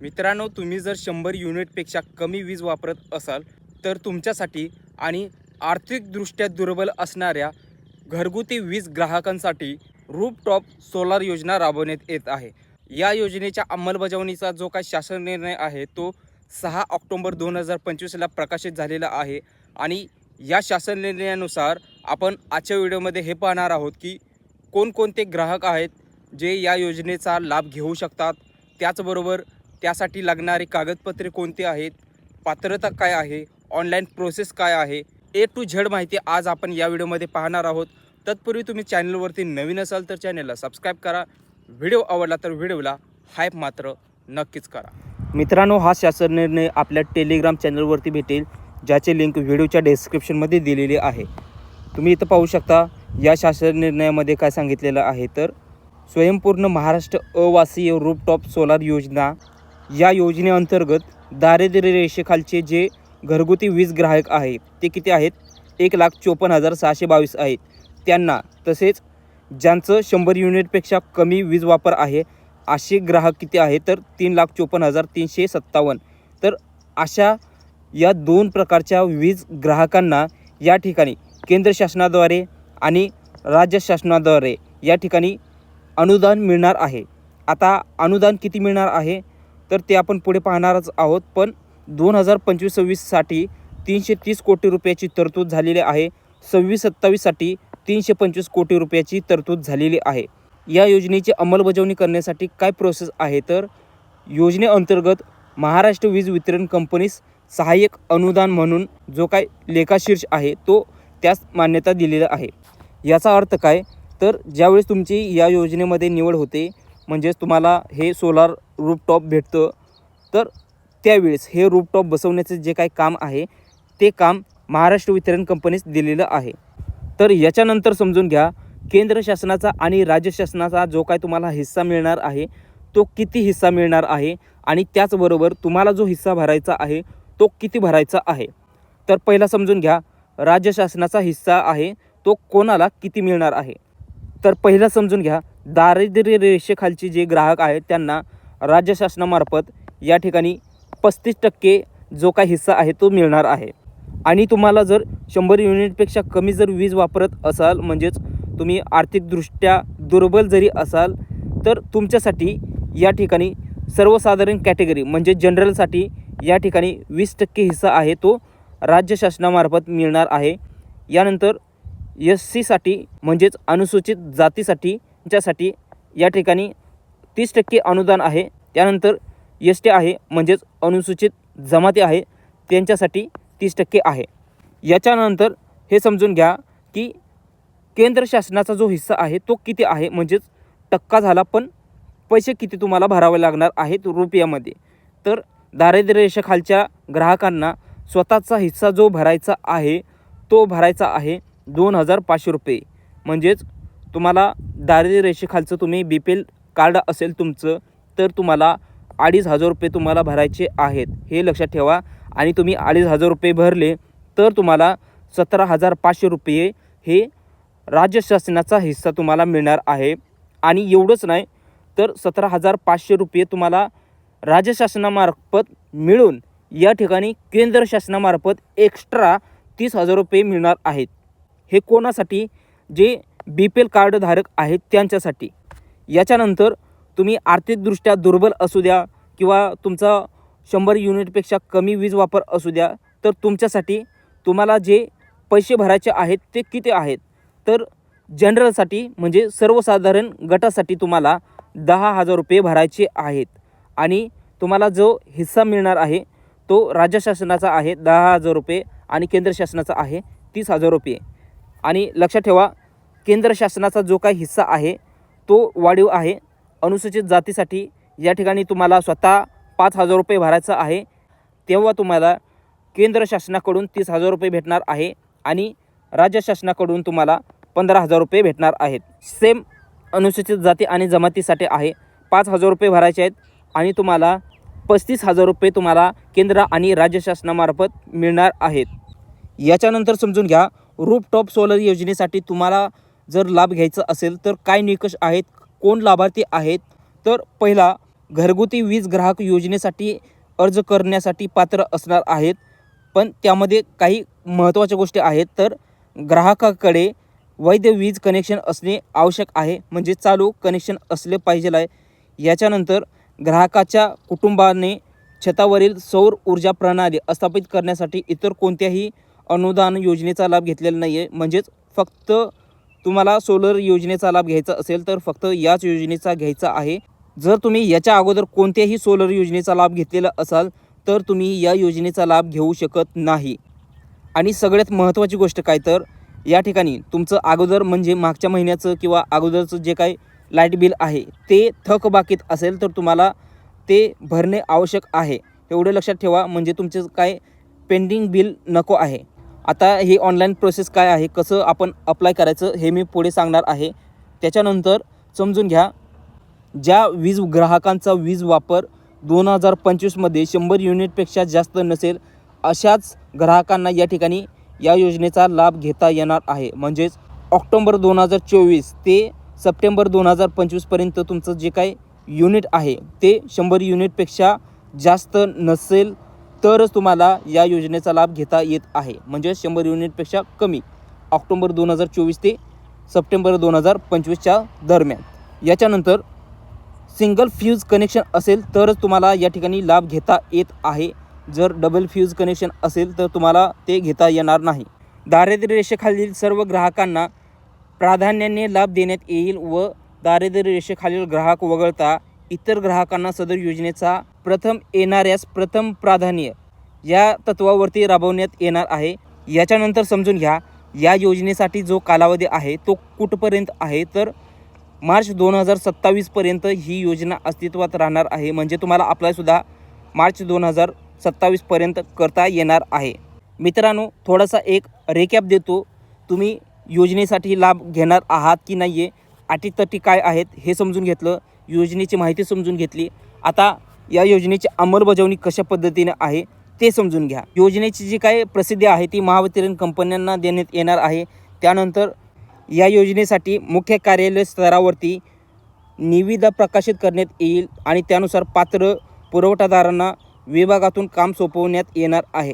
मित्रांनो तुम्ही जर शंभर युनिटपेक्षा कमी वीज वापरत असाल तर तुमच्यासाठी आणि आर्थिकदृष्ट्या दुर्बल असणाऱ्या घरगुती वीज ग्राहकांसाठी रूपटॉप सोलार योजना राबवण्यात येत आहे. या योजनेच्या अंमलबजावणीचा जो काही शासन निर्णय आहे तो सहा ऑक्टोंबर दोन हजार पंचवीसला प्रकाशित झालेला आहे आणि या शासन निर्णयानुसार आपण आजच्या व्हिडिओमध्ये हे पाहणार आहोत की कोणकोणते ग्राहक आहेत जे या योजनेचा लाभ घेऊ शकतात. त्याचबरोबर त्यासाठी लागणारी कागदपत्रे कोणती आहेत? पात्रता काय आहे? ऑनलाईन प्रोसेस काय आहे? ए टू झेड माहिती आज आपण या व्हिडिओमध्ये पाहणार आहोत. तत्पूर्वी तुम्ही चॅनलवरती नवीन असाल तर चॅनलला सबस्क्राईब करा. व्हिडिओ आवडला तर व्हिडिओला हायप मात्र नक्कीच करा. मित्रांनो हा शासन निर्णय आपल्या टेलिग्राम चॅनलवरती भेटेल ज्याचे लिंक व्हिडिओच्या डिस्क्रिप्शनमध्ये दिलेली आहे. तुम्ही इथं पाहू शकता या शासन निर्णयामध्ये काय सांगितलेलं आहे तर स्वयंपूर्ण महाराष्ट्र अवासीय रूपटॉप सोलार योजना या योजनेअंतर्गत दारिद्र्य रेषेखालचे जे घरगुती वीज ग्राहक आहे ते किती आहेत? एक लाख चोपन्न हजार सहाशे बावीस आहेत. त्यांना तसेच ज्यांचं शंभर युनिटपेक्षा कमी वीज वापर आहे असे ग्राहक किती आहे तर तीन लाख चोपन्न हजार तीनशे सत्तावन्न. तर अशा या दोन प्रकारच्या वीज ग्राहकांना या ठिकाणी केंद्र शासनाद्वारे आणि राज्य शासनाद्वारे या ठिकाणी अनुदान मिळणार आहे. आता अनुदान किती मिळणार आहे? तर ते आपण पुढे पाहणारच आहोत. पण दोन हजार पंचवीस सव्वीससाठी तीनशे तीस कोटी रुपयाची तरतूद झालेली आहे. सव्वीस सत्तावीससाठी तीनशे पंचवीस कोटी रुपयाची तरतूद झालेली आहे. या योजनेची अंमलबजावणी करण्यासाठी काय प्रोसेस आहे? तर योजनेअंतर्गत महाराष्ट्र वीज वितरण कंपनीस सहाय्यक अनुदान म्हणून जो काय लेखाशीर्ष आहे तो त्यास मान्यता दिलेला आहे. याचा अर्थ काय? तर ज्यावेळेस तुमची या योजनेमध्ये निवड होते म्हणजेच तुम्हाला हे सोलार रूपटॉप भेटतं. तर त्यावेळेस हे रूपटॉप बसवण्याचं जे काही काम आहे ते काम महाराष्ट्र वितरण कंपनीस दिलेलं आहे. तर याच्यानंतर समजून घ्या केंद्र शासनाचा आणि राज्य शासनाचा जो काय तुम्हाला हिस्सा मिळणार आहे तो किती हिस्सा मिळणार आहे आणि त्याचबरोबर तुम्हाला जो हिस्सा भरायचा आहे तो किती भरायचा आहे? तर पहिला समजून घ्या राज्य शासनाचा हिस्सा आहे तो कोणाला किती मिळणार आहे? तर पहिला समजून घ्या दारिद्र्य रेषेखालचे जे ग्राहक आहेत त्यांना राज्य शासनामार्फत या ठिकाणी पस्तीस टक्के जो काही हिस्सा आहे तो मिळणार आहे. आणि तुम्हाला जर शंभर युनिटपेक्षा कमी जर वीज वापरत असाल म्हणजेच तुम्ही आर्थिकदृष्ट्या दुर्बल जरी असाल तर तुमच्यासाठी या ठिकाणी सर्वसाधारण कॅटेगरी म्हणजे जनरलसाठी या ठिकाणी वीस टक्के हिस्सा आहे तो राज्य शासनामार्फत मिळणार आहे. यानंतर एस सीसाठी म्हणजेच अनुसूचित जातीसाठी ज्यासाठी या ठिकाणी तीस टक्के अनुदान आहे. त्यानंतर एस टी आहे म्हणजेच अनुसूचित जमाती आहे त्यांच्यासाठी तीस टक्के आहे. याच्यानंतर हे समजून घ्या की केंद्र शासनाचा जो हिस्सा आहे तो किती आहे? म्हणजेच टक्का झाला पण पैसे किती तुम्हाला भरावे लागणार आहेत रुपयामध्ये? तर दारिद्र्य रेषेखालच्या ग्राहकांना स्वतःचा हिस्सा जो भरायचा आहे तो भरायचा आहे दोन हजार पाचशे रुपये. म्हणजेच तुम्हाला दारिद्र्य रेषेखालचं तुम्ही बी पी एल कार्ड असेल तुमचं तर तुम्हाला अडीच हजार रुपये तुम्हाला भरायचे आहेत. हे लक्षात ठेवा. आणि तुम्ही अडीच हजार रुपये भरले तर तुम्हाला सतरा हजार पाचशे रुपये हे राज्य शासनाचा हिस्सा तुम्हाला मिळणार आहे. आणि एवढंच नाही तर सतरा हजार पाचशे रुपये तुम्हाला राज्य शासनामार्फत मिळून या ठिकाणी केंद्र शासनामार्फत एक्स्ट्रा तीस हजार रुपये मिळणार आहेत. हे कोणासाठी? जे बी पी एल कार्डधारक आहेत त्यांच्यासाठी. याच्यानंतर तुम्ही आर्थिकदृष्ट्या दुर्बल असू द्या किंवा तुमचा शंभर युनिटपेक्षा कमी वीज वापर असू द्या तर तुमच्यासाठी तुम्हाला जे पैसे भरायचे आहेत ते किती आहेत? तर जनरलसाठी म्हणजे सर्वसाधारण गटासाठी तुम्हाला दहा हजार रुपये भरायचे आहेत आणि तुम्हाला जो हिस्सा मिळणार आहे तो राज्य शासनाचा आहे दहा हजार रुपये आणि केंद्र शासनाचा आहे तीस हजार रुपये. आणि लक्षात ठेवा केंद्र शासनाचा जो काही हिस्सा आहे तो वाढीव आहे. अनुसूचित जातीसाठी या ठिकाणी तुम्हाला स्वतः पाच हजार रुपये भरायचं आहे. तेव्हा तुम्हाला केंद्र शासनाकडून तीस हजार रुपये भेटणार आहे आणि राज्य शासनाकडून तुम्हाला पंधरा हजार रुपये भेटणार आहेत. सेम अनुसूचित जाती आणि जमातीसाठी आहे. पाच हजार रुपये भरायचे आहेत आणि तुम्हाला पस्तीस हजार रुपये तुम्हाला केंद्र आणि राज्य शासनामार्फत मिळणार आहेत. याच्यानंतर समजून घ्या रूपटॉप सोलर योजनेसाठी तुम्हाला जर लाभ घ्यायचा असेल तर काय निकष आहेत कोण लाभार्थी आहेत तर पहिला घरगुती वीज ग्राहक योजनेसाठी अर्ज करण्यासाठी पात्र असणार आहेत. पण त्यामध्ये काही महत्त्वाच्या गोष्टी आहेत तर ग्राहकाकडे वैध वीज कनेक्शन असणे आवश्यक आहे. म्हणजे चालू कनेक्शन असले पाहिजे आहे. याच्यानंतर ग्राहकाच्या कुटुंबाने छतावरील सौर ऊर्जा प्रणाली स्थापित करण्यासाठी इतर कोणत्याही अनुदान योजनेचा लाभ घेतलेला नाही आहे म्हणजेच फक्त तुम्हाला सोलर योजनेचा लाभ घ्यायचा असेल तर फक्त याच योजनेचा घ्यायचा आहे. जर तुम्ही याच्या अगोदर कोणत्याही सोलर योजनेचा लाभ घेतलेला असाल तर तुम्ही या योजनेचा लाभ घेऊ शकत नाही. आणि सगळ्यात महत्त्वाची गोष्ट काय तर या ठिकाणी तुमचं अगोदर म्हणजे मागच्या महिन्याचं किंवा अगोदरचं जे काही लाइट बिल आहे ते थकबाकीत असेल तर तुम्हाला ते भरणे आवश्यक आहे. एवढं लक्षात ठेवा म्हणजे तुमचं काय पेंडिंग बिल नको आहे. आता ही ऑनलाईन प्रोसेस काय आहे? कसं आपण अप्लाय करायचं हे मी पुढे सांगणार आहे. त्याच्यानंतर समजून घ्या ज्या वीज ग्राहकांचा वीज वापर दोन हजार पंचवीसमध्ये शंभर युनिटपेक्षा जास्त नसेल अशाच ग्राहकांना या ठिकाणी या योजनेचा लाभ घेता येणार आहे. म्हणजेच ऑक्टोंबर दोन हजार चोवीस ते सप्टेंबर दोन हजार पंचवीसपर्यंत तुमचं जे काही युनिट आहे ते शंभर युनिटपेक्षा जास्त नसेल तरच तुम्हाला या योजनेचा लाभ घेता येत आहे. म्हणजे शंभर युनिटपेक्षा कमी. ऑक्टोंबर दोन हजार चोवीस ते सप्टेंबर दोन हजार पंचवीसच्या दरम्यान. याच्यानंतर सिंगल फ्यूज कनेक्शन असेल तरच तुम्हाला या ठिकाणी लाभ घेता येत आहे. जर डबल फ्यूज कनेक्शन असेल तर तुम्हाला ते घेता येणार नाही. दारिद्र्य रेषेखालील सर्व ग्राहकांना प्राधान्याने लाभ देण्यात येईल व दारिद्र्य रेषेखालील ग्राहक वगळता इतर ग्राहकांना सदर योजनेचा प्रथम येणाऱ्यास प्रथम प्राधान्य या तत्वावरती राबवण्यात येणार आहे. याच्यानंतर समजून घ्या या योजनेसाठी जो कालावधी आहे तो कुठपर्यंत आहे? तर मार्च दोन हजार सत्तावीसपर्यंत ही योजना अस्तित्वात राहणार आहे. म्हणजे तुम्हाला अप्लायसुद्धा मार्च दोन हजार सत्तावीसपर्यंत करता येणार आहे. मित्रांनो थोडासा एक रेकॅप देतो. तुम्ही योजनेसाठी लाभ घेणार आहात की नाही आहे अटीतटी काय आहेत हे समजून घेतलं योजनेची माहिती समजून घेतली. आता या योजनेची अंमलबजावणी कशा पद्धतीने आहे ते समजून घ्या. योजनेची जी काय प्रसिद्धी आहे ती महावितरण कंपन्यांना देण्यात येणार आहे. त्यानंतर या योजनेसाठी मुख्य कार्यालय स्तरावरती निविदा प्रकाशित करण्यात येईल आणि त्यानुसार पात्र पुरवठादारांना विभागातून काम सोपवण्यात येणार आहे.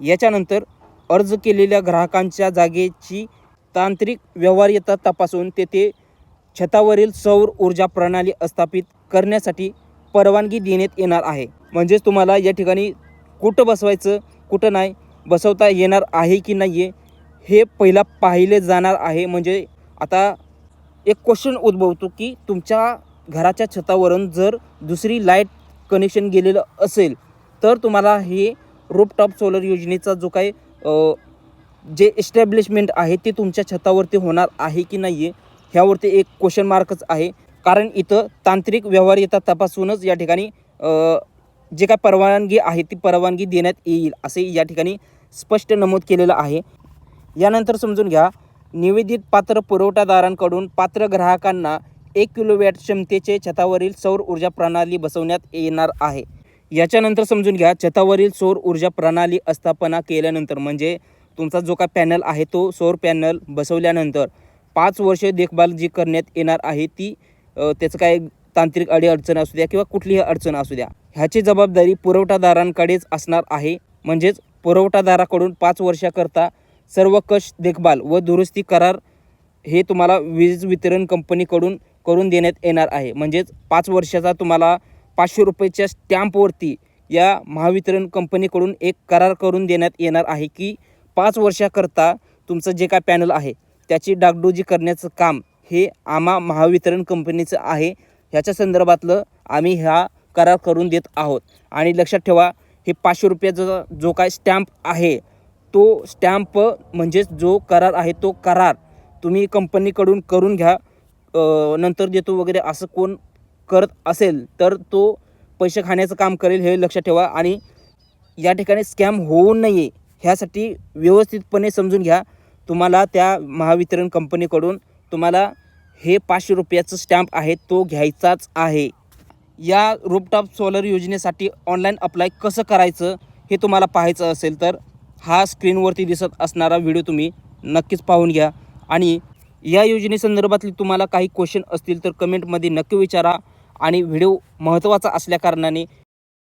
याच्यानंतर अर्ज केलेल्या ग्राहकांच्या जागेची तांत्रिक व्यवहार्यता तपासून तेथे छतावरील सौर ऊर्जा प्रणाली स्थापित करण्यासाठी परवानगी देण्यात येणार आहे. म्हणजेच तुम्हाला या ठिकाणी कुठं बसवायचं कुठं नाही बसवता येणार आहे की नाही आहे हे पहिला पाहिले जाणार आहे. म्हणजे आता एक क्वेश्चन उद्भवतो की तुमच्या घराच्या छतावरून जर दुसरी लाइट कनेक्शन गेलेलं असेल तर तुम्हाला हे रूपटॉप सोलर योजनेचा जो काही जे एस्टॅब्लिशमेंट आहे ते तुमच्या छतावरती होणार आहे की नाही आहे ह्यावरती एक क्वेश्चन मार्कच आहे. कारण इथं तांत्रिक व्यवहार्यता तपासूनच या ठिकाणी जे काय परवानगी आहे ती परवानगी देण्यात येईल असे या ठिकाणी स्पष्ट नमूद केलेलं आहे. यानंतर समजून घ्या निवेदित पात्र पुरवठादारांकडून पात्र ग्राहकांना एक किलोवॅट क्षमतेचे छतावरील सौर ऊर्जा प्रणाली बसवण्यात येणार आहे. याच्यानंतर समजून घ्या छतावरील सौर ऊर्जा प्रणाली स्थापना केल्यानंतर म्हणजे तुमचा जो काय पॅनल आहे तो सौर पॅनल बसवल्यानंतर पाच वर्ष देखभाल जी करण्यात येणार आहे ती त्याचं काय तांत्रिक अडीअडचण असू द्या किंवा कुठलीही अडचण असू द्या ह्याची जबाबदारी पुरवठादारांकडेच असणार आहे. म्हणजेच पुरवठादाराकडून पाच वर्षाकरता सर्व कश देखभाल व दुरुस्ती करार हे तुम्हाला वीज वितरण कंपनीकडून करून देण्यात येणार आहे. म्हणजेच पाच वर्षाचा तुम्हाला पाचशे रुपयाच्या स्टॅम्पवरती या महावितरण कंपनीकडून एक करार करून देण्यात येणार आहे की पाच वर्षाकरता तुमचं जे काय पॅनल आहे त्याची डागडुजी करण्याचं काम हे आम्हा महावितरण कंपनीचं आहे. ह्याच्या संदर्भातलं आम्ही ह्या करार करून देत आहोत. आणि लक्षात ठेवा हे पाचशे रुपयाचा जो काय स्टॅम्प आहे तो स्टॅम्प म्हणजेच जो करार आहे तो करार तुम्ही कंपनीकडून करून घ्या. नंतर देतो वगैरे असं कोण करत असेल तर तो पैसे खाण्याचं काम करेल हे लक्षात ठेवा. आणि या ठिकाणी स्कॅम होऊ नये ह्यासाठी व्यवस्थितपणे समजून घ्या. तुम्हाला त्या महावितरण कंपनीकडून तुम्हाला हे पाचशे रुपयाचं स्टॅम्प आहे तो घ्यायचाच आहे. या रूपटॉप सोलर योजनेसाठी ऑनलाईन अप्लाय कसं करायचं हे तुम्हाला पाहायचं असेल तर हा स्क्रीनवरती दिसत असणारा व्हिडिओ तुम्ही नक्कीच पाहून घ्या. आणि या योजनेसंदर्भातली तुम्हाला काही क्वेश्चन असतील तर कमेंटमध्ये नक्की विचारा. आणि व्हिडिओ महत्त्वाचा असल्याकारणाने